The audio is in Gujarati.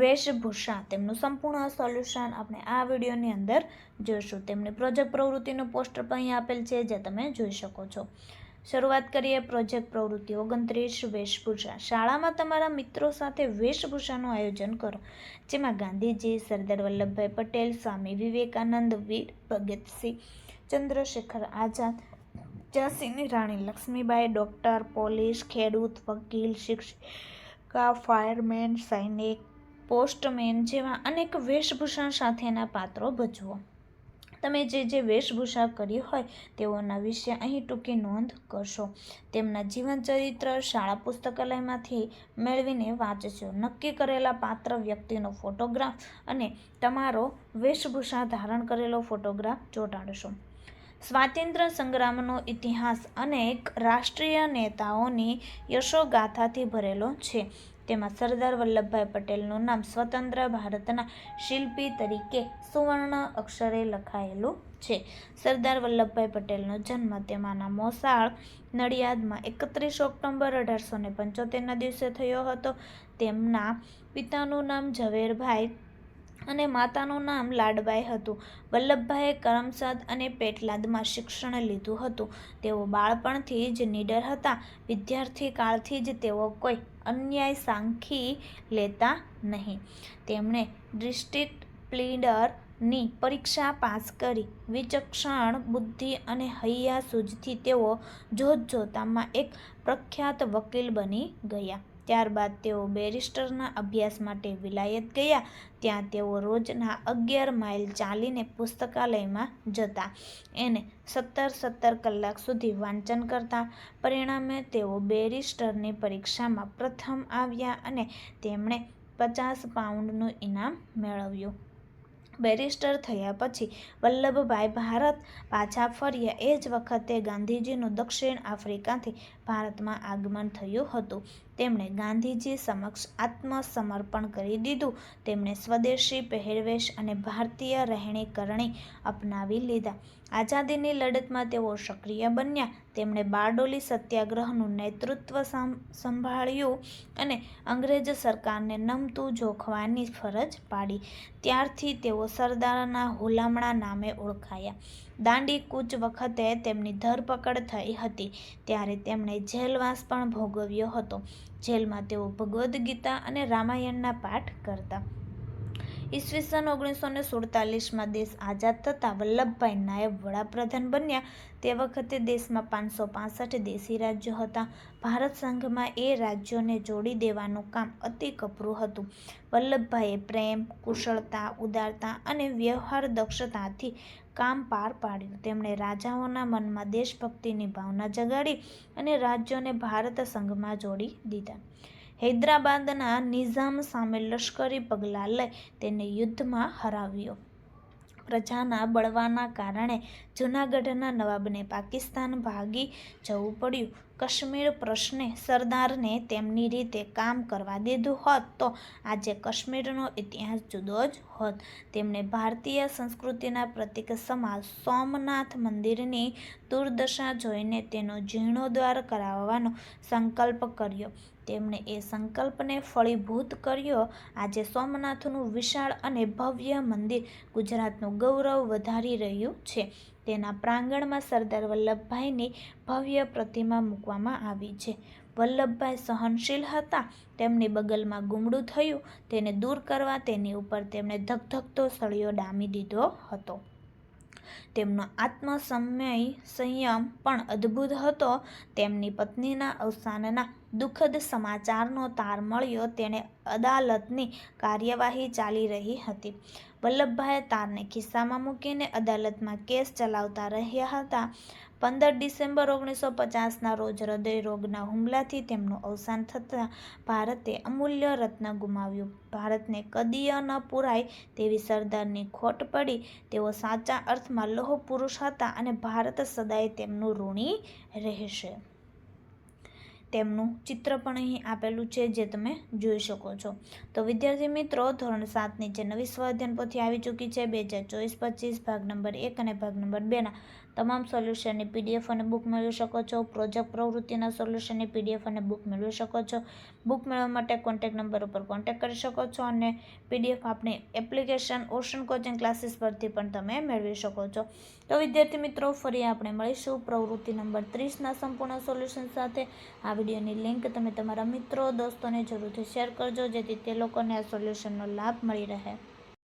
વેશભૂષા, તેમનું સંપૂર્ણ સોલ્યુશન આપણે આ વિડીયોની અંદર જોઈશું. તેમની પ્રોજેક્ટ પ્રવૃત્તિનું પોસ્ટર પણ અહીં આપેલ છે, જે તમે જોઈ શકો છો. શરૂઆત કરીએ પ્રોજેક્ટ પ્રવૃત્તિ ઓગણત્રીસ, વેશભૂષા. શાળામાં તમારા મિત્રો સાથે વેશભૂષાનું આયોજન કરો. જેમાં ગાંધીજી, સરદાર વલ્લભભાઈ પટેલ, સ્વામી વિવેકાનંદ, વીર ભગતસિંહ, ચંદ્રશેખર આઝાદ, ઝાંસીની રાણી લક્ષ્મીબાઈ ડૉક્ટર પોલીસ ખેડૂત, વકીલ, શિક્ષિકા ફાયરમેન સૈનિક પોસ્ટમેન જેવા અનેક વેશભૂષા સાથેના પાત્રો ભજવો. તમે જે જે વેશભૂષા કરી હોય તેઓના વિશે અહીં ટૂંકી નોંધ કરશો. તેમના જીવનચરિત્ર શાળા પુસ્તકાલયમાંથી મેળવીને વાંચશો. નક્કી કરેલા પાત્ર, વ્યક્તિનો ફોટોગ્રાફ અને તમારો વેશભૂષા ધારણ કરેલો ફોટોગ્રાફ ચોંટાડશો. સ્વાતંત્ર્ય સંગ્રામનો ઇતિહાસ અનેક રાષ્ટ્રીય નેતાઓની યશોગાથાથી ભરેલો છે. તેમાં સરદાર વલ્લભભાઈ પટેલનું નામ સ્વતંત્ર ભારતના શિલ્પી તરીકે સુવર્ણ અક્ષરે લખાયેલું છે. સરદાર વલ્લભભાઈ પટેલનો જન્મ તેમાંના મોસાળ નડિયાદમાં એકત્રીસ ઓક્ટોબર અઢારસો ને પંચોતેરના દિવસે થયો હતો. તેમના પિતાનું નામ ઝવેરભાઈ અને માતાનું નામ લાડબાઈ હતું. વલ્લભભાઈએ કરમસદ અને પેટલાદમાં શિક્ષણ લીધું હતું. તેઓ બાળપણથી જ નીડર હતા. વિદ્યાર્થી કાળથી જ તેઓ કોઈ અન્યાય સાંખી લેતા નહીં. તેમણે ડિસ્ટ્રિક્ટ પ્લીડરની પરીક્ષા પાસ કરી. વિચક્ષણ, બુદ્ધિ અને હૈયા સૂઝથી તેઓ જોતજોતામાં એક પ્રખ્યાત વકીલ બની ગયા. ત્યારબાદ તેઓ બેરિસ્ટરના અભ્યાસ માટે વિલાયત ગયા. ત્યાં તેઓ રોજના અગિયાર માઇલ ચાલીને પુસ્તકાલયમાં જતા એને સત્તર સત્તર કલાક સુધી વાંચન કરતા. પરિણામે તેઓ બેરિસ્ટરની પરીક્ષામાં પ્રથમ આવ્યા અને તેમણે પચાસ પાઉન્ડનું ઇનામ મેળવ્યું. બેરિસ્ટર થયા પછી વલ્લભભાઈ ભારત પાછા ફર્યા. એ જ વખતે ગાંધીજીનું દક્ષિણ આફ્રિકાથી ભારતમાં આગમન થયું હતું. તેમણે ગાંધીજી સમક્ષ આત્મસમર્પણ કરી દીધું. તેમણે સ્વદેશી પહેરવેશ અને ભારતીય રહેણી કરણી અપનાવી લીધા. આઝાદીની લડતમાં તેઓ સક્રિય બન્યા. તેમણે બારડોલી સત્યાગ્રહનું નેતૃત્વ સંભાળ્યું અને અંગ્રેજ સરકારને નમતું જોખવાની ફરજ પાડી. ત્યારથી તેઓ સરદારના હુલામણા નામે ઓળખાયા. દાંડી કૂચ વખતે તેમની ધરપકડ થઈ હતી. ત્યારે તેમણે જેલવાસ પણ ભોગવ્યો હતો. જેલમાં તેઓ ભગવદ્ ગીતા અને રામાયણના પાઠ કરતા. ઈસવીસન ઓગણીસો ને સુડતાલીસમાં દેશ આઝાદ થતાં વલ્લભભાઈ નાયબ વડાપ્રધાન બન્યા. તે વખતે દેશમાં પાંચસો પાસઠ દેશી રાજ્યો હતા. ભારત સંઘમાં એ રાજ્યોને જોડી દેવાનું કામ અતિ કપરું હતું. વલ્લભભાઈએ પ્રેમ, કુશળતા, ઉદારતા અને વ્યવહાર દક્ષતાથી કામ પાર પાડ્યું. તેમણે રાજાઓના મનમાં દેશભક્તિની ભાવના જગાડી અને રાજ્યોને ભારત સંઘમાં જોડી દીધા. હૈદરાબાદના નિઝામ સામે લશ્કરી પગલાં લઈ તેને યુદ્ધમાં હરાવ્યો. પ્રજાના બળવાના કારણે જૂનાગઢના નવાબને પાકિસ્તાન ભાગી જવું પડ્યું. કાશ્મીર પ્રશ્ને સરદારને તેમની રીતે કામ કરવા દીધું હોત તો આજે કાશ્મીરનો ઇતિહાસ જુદો જ હોત. તેમણે ભારતીય સંસ્કૃતિના પ્રતિક સમા સોમનાથ મંદિરની દુર્દશા જોઈને તેનો જીર્ણોદ્ધાર કરાવવાનો સંકલ્પ કર્યો. તેમણે એ સંકલ્પને ફળીભૂત કર્યો. આજે સોમનાથનું વિશાળ અને ભવ્ય મંદિર ગુજરાતનું ગૌરવ વધારી રહ્યું છે. તેના પ્રાંગણમાં સરદાર વલ્લભભાઈની ભવ્ય પ્રતિમા મૂકવામાં આવી છે. વલ્લભભાઈ સહનશીલ હતા, તેમની બગલમાં ગુમડું થયું, તેને દૂર કરવા તેની ઉપર તેમણે ધકધકતો સળિયો ડામી દીધો હતો. તેમનો આત્મસમય સંયમ પણ અદ્ભુત હતો. તેમની પત્નીના અવસાનના દુઃખદ સમાચારનો તાર મળ્યો. તેણે અદાલતની કાર્યવાહી ચાલી રહી હતી. વલ્લભભાઈએ તારને ખિસ્સામાં મૂકીને અદાલતમાં કેસ ચલાવતા રહ્યા હતા. પંદર ડિસેમ્બર ઓગણીસો પચાસના રોજ હૃદય રોગના હુમલાથી તેમનું અવસાન થતાં ભારતે અમૂલ્ય રત્ન ગુમાવ્યું. ભારતને કદીય ન પુરાય તેવી સરદારની ખોટ પડી. તેઓ સાચા અર્થમાં લોહ પુરુષ હતા અને ભારત સદાય તેમનું ઋણી રહેશે. તેમનું ચિત્ર પણ અહીં આપેલું છે જે તમે જોઈ શકો છો. તો વિદ્યાર્થી મિત્રો, ધોરણ સાતની જે નવી સ્વાધ્યાન પોથી આવી ચૂકી છે, બે હજાર ચોવીસ, પચીસ, ભાગ નંબર એક અને ભાગ નંબર બેના. તમામ સોલ્યુશનની પીડીએફ અને બુક મેળવી શકો છો. પ્રોજેક્ટ પ્રવૃત્તિના સોલ્યુશનની પીડીએફ અને બુક મેળવી શકો છો. બુક મેળવવા માટે કોન્ટેક નંબર ઉપર કોન્ટેક કરી શકો છો અને પીડીએફ આપણી એપ્લિકેશન ઓશન કોચિંગ ક્લાસીસ પરથી પણ તમે મેળવી શકો છો. તો વિદ્યાર્થી મિત્રો, ફરી આપણે મળીશું પ્રવૃત્તિ નંબર ત્રીસના સંપૂર્ણ સોલ્યુશન સાથે. આ વિડીયોની લિંક તમે તમારા મિત્રો, દોસ્તોને જરૂરથી શેર કરજો, જેથી તે લોકોને આ સોલ્યુશનનો લાભ મળી રહે.